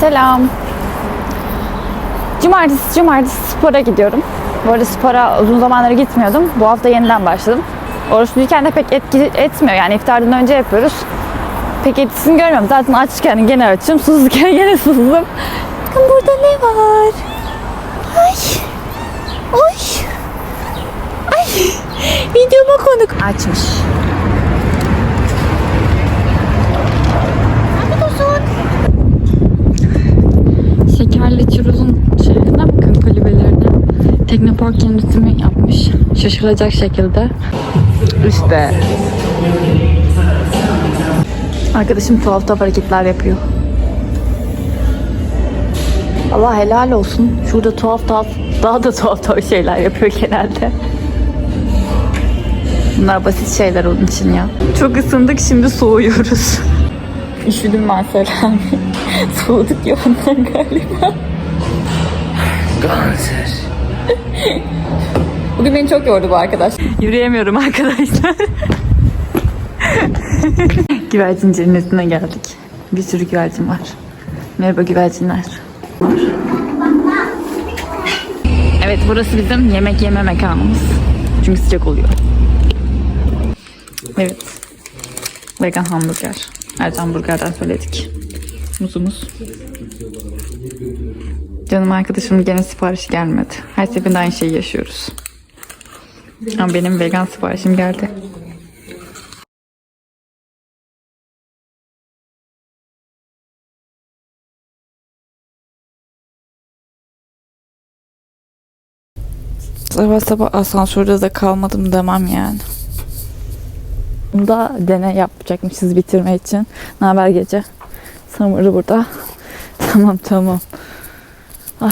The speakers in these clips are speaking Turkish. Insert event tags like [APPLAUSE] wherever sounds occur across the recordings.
Selam. Cumartesi, cumartesi spora gidiyorum. Bu arada spora uzun zamanları gitmiyordum. Bu hafta yeniden başladım. Oruçluyken de pek etki etmiyor. Yani iftardan önce yapıyoruz. Pek etkisini görmüyorum. Zaten açken gene açım, susuzken [LAUGHS] gene susuzum. Bakın burada ne var? Ay. Ay. Ay. Videoma konuk. Açmış. Teknopark yönetimi yapmış. Şaşıracak şekilde. İşte. Arkadaşım tuhaf tuhaf hareketler yapıyor. Allah helal olsun. Şurada tuhaf tuhaf, daha da tuhaf tuhaf şeyler yapıyor genelde. Bunlar basit şeyler onun için ya. Çok ısındık şimdi soğuyoruz. [LAUGHS] Üşüdüm ben Selami. [LAUGHS] Soğuduk ya galiba. Ganser. [LAUGHS] Bugün beni çok yordu bu arkadaş. Yürüyemiyorum arkadaşlar. [LAUGHS] Güvercincilerin üstüne geldik. Bir sürü güvercin var. Merhaba güvercinler. Evet burası bizim yemek yeme mekanımız. Çünkü sıcak oluyor. Evet. Vegan hamburger. Ercan Burger'den söyledik. Muzumuz. Canım arkadaşım gene siparişi gelmedi. Her seferinde aynı şeyi yaşıyoruz. Ama benim vegan siparişim geldi. Sabah sabah asansörde de kalmadım demem yani. Bunda deney yapacakmışız bitirme için. Ne haber gece? Samur'u burada. [LAUGHS] tamam tamam. Ay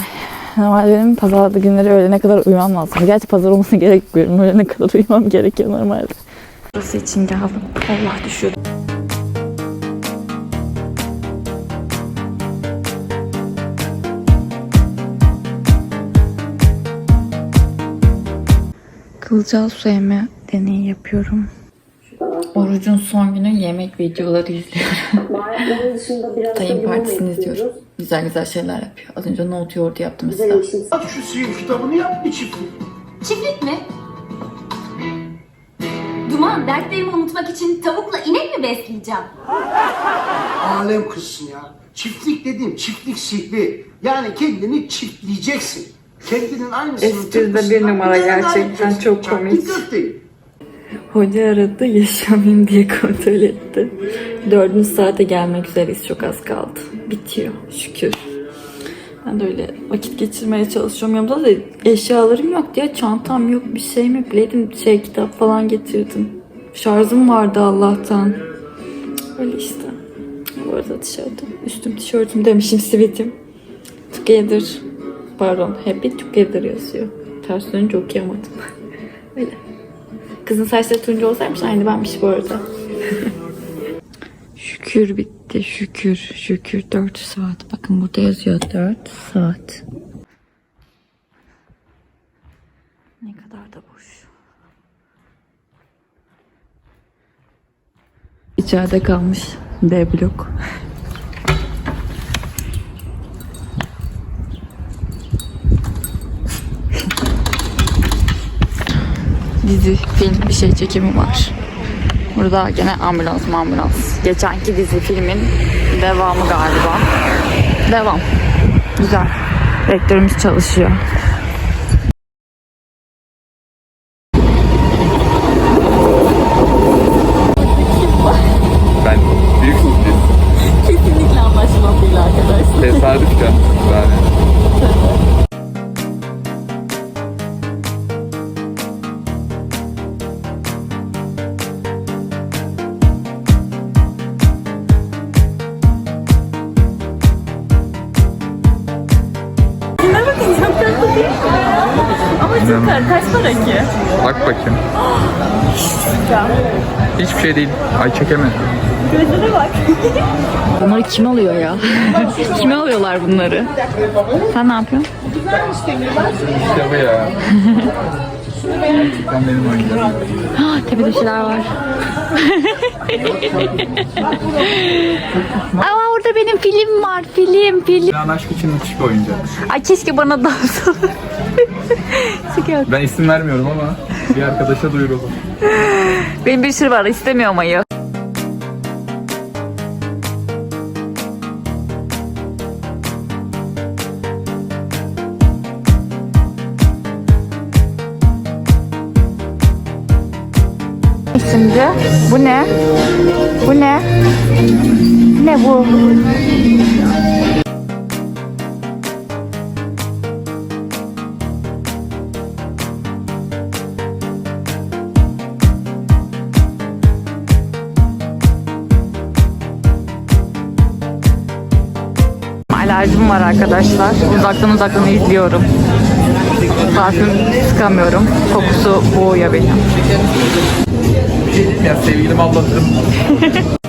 normal benim pazarda günleri öğlene kadar uyumam lazım. Gerçi pazar olmasına gerek yok. Benim öğlene kadar uyumam gerekiyor normalde. Burası için geldim. Allah düşüyordu. Kılcal su emme deneyi yapıyorum. Orucun son günü yemek videoları izliyorum. Tayın partisini izliyorum. Güzel güzel şeyler yapıyor. Az önce nohut yoğurdu yaptı mesela. Aç şu suyun kitabını yap bir çiftlik. Çiftlik mi? Duman, dertlerimi unutmak için tavukla inek mi besleyeceğim? Alem kızsın ya. Çiftlik dediğim çiftlik sihri. Yani kendini çiftleyeceksin. Kendinin aynısını Espride bir numara gerçekten çok komik. değil. Hoca aradı yaşamayayım diye kontrol etti. Dördüncü saate gelmek üzereyiz. Çok az kaldı. Bitiyor şükür. Ben de öyle vakit geçirmeye çalışıyorum. Yanımda da eşyalarım yok diye çantam yok bir şeyim yok. Bileydim şey kitap falan getirdim. Şarjım vardı Allah'tan. Öyle işte. Bu arada tişörtüm. Üstüm tişörtüm demişim sivitim. Together. Pardon. Happy Together yazıyor. Ters dönünce okuyamadım. [LAUGHS] öyle. Kızın saçları turuncu olsaymış aynı benmiş bu arada. şükür bitti şükür şükür 4 saat. Bakın burada yazıyor 4 saat. Ne kadar da boş. İçeride kalmış D blok. Dizi, film bir şey çekimi var. Burada gene ambulans ambulans. Geçenki dizi filmin devamı galiba. Devam. Güzel. Rektörümüz çalışıyor. Çıkar. Kaç para ki? Bak bakayım. Hiçbir şey değil. Ay çekemedim. Bunları kim alıyor ya? [LAUGHS] Kime alıyorlar bunları? Sen ne yapıyorsun? İşte bu ya. Gerçekten benim oyuncağım. Ah, tepede bir şeyler var. Ama benim film var. Film, film. Lan aşk için müthiş bir oyuncak. Ay keşke bana da olsa. Ben isim vermiyorum ama bir arkadaşa duyuralım. Benim bir sürü var. istemiyorum ayı. Şimdi bu ne? Bu ne? Ne bu? Alerjim var arkadaşlar. Uzaktan uzaktan izliyorum. Parfüm sıkamıyorum. Kokusu boğuyor beni. Ya sevgilim aldatırım. [LAUGHS]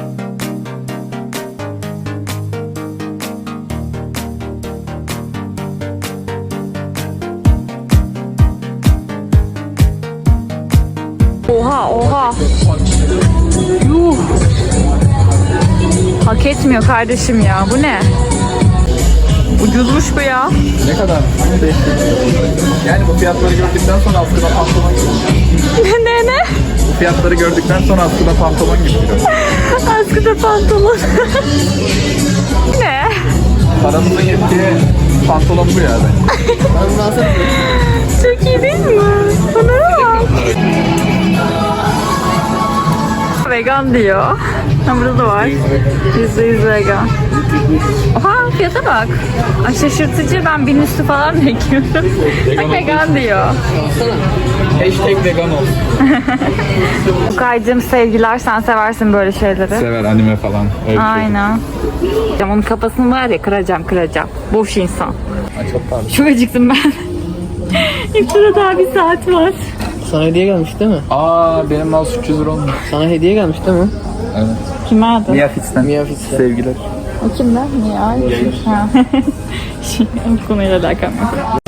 Hak etmiyor kardeşim ya. Bu ne? Ucuzmuş bu ya. Ne kadar? Yani bu fiyatları gördükten sonra askıda pantolon gibi. [LAUGHS] ne ne? Bu fiyatları gördükten sonra askıda pantolon gibi. [LAUGHS] Askıda pantolon. [LAUGHS] ne? Paramızın yettiği pantolon bu yani. Çok iyi değil mi? Bana bak. Vegan diyor. Ha burada da var. Yüzde yüz vegan. Oha fiyata bak. Ay şaşırtıcı ben bin üstü falan bekliyorum. Bak vegan diyor. Hashtag vegan olsun. [LAUGHS] Ukaycığım sevgiler sen seversin böyle şeyleri. Sever anime falan. Öyle şey. Aynen. Ya Onun kafasını var ya kıracağım kıracağım. Boş insan. Ay çok pardon. Çok acıktım ben. [LAUGHS] İftara daha bir saat var. Sana hediye gelmiş değil mi? Aa benim mouse 300 lira olmuş. Sana hediye gelmiş değil mi? Evet. Kime adı? Mia Fitz'ten. Mia Fitz'ten. Sevgiler. O kimden? Ay. Ha. [LAUGHS] Şimdi bu konuyla alakam yok.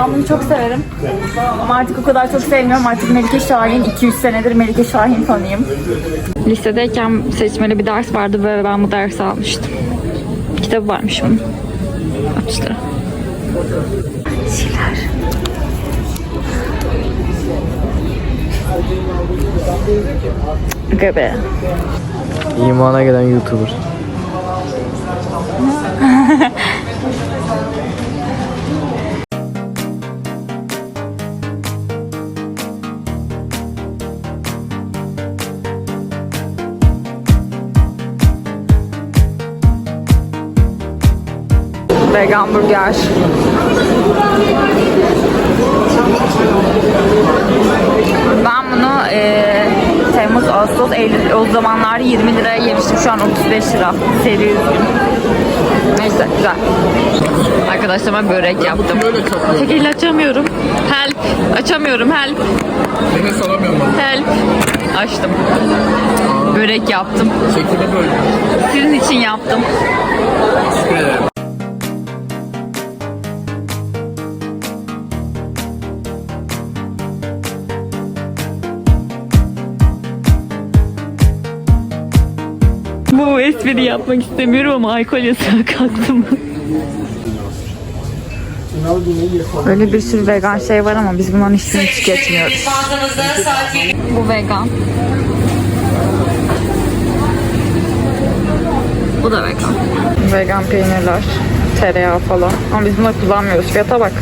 Ben bunu çok severim. Ama artık o kadar çok sevmiyorum. Artık Melike Şahin 200 senedir Melike Şahin fanıyım. Lisedeyken seçmeli bir ders vardı ve ben bu dersi almıştım. Kitabı varmış bunun. 60 lira. Şeyler. Aga be. İmana gelen YouTuber. [LAUGHS] Vegan burger. Ben bunu eee Temmuz, Ağustos, Eylül o zamanlar 20 liraya yemiştim. Şu an 35 lira. Seri üzgün. Neyse güzel. Arkadaşlar ben börek yaptım. Şekil açamıyorum. Help. Açamıyorum help. Nefes alamıyorum ben. Help. Açtım. Börek yaptım. Şekilde böyle. Sizin için yaptım. Espri yapmak istemiyorum ama alkol yasağı kalktı mı? Böyle bir sürü vegan şey var ama biz bunların hiçbirini tüketmiyoruz. Bu vegan. Bu da vegan. Vegan peynirler, tereyağı falan. Ama biz bunları kullanmıyoruz. Fiyata bak.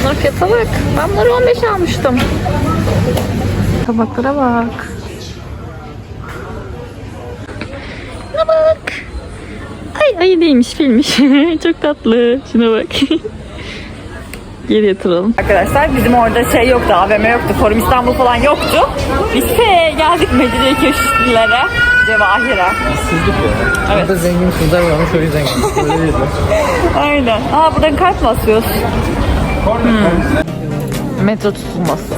Bunların fiyata bak. Ben bunları 15 almıştım. Tabaklara bak. Şuna bak. Ay ayı değilmiş filmmiş. [LAUGHS] Çok tatlı. Şuna bak. [LAUGHS] Geri yatıralım. Arkadaşlar bizim orada şey yoktu, AVM yoktu, Forum İstanbul falan yoktu. Biz de geldik Mecidiye köşklere, Cevahir'e. Burada zengin kızlar varmış o yüzden mi? [LAUGHS] Aynen. Aa buradan kart mı asıyoruz? Hmm. Metro tutulması.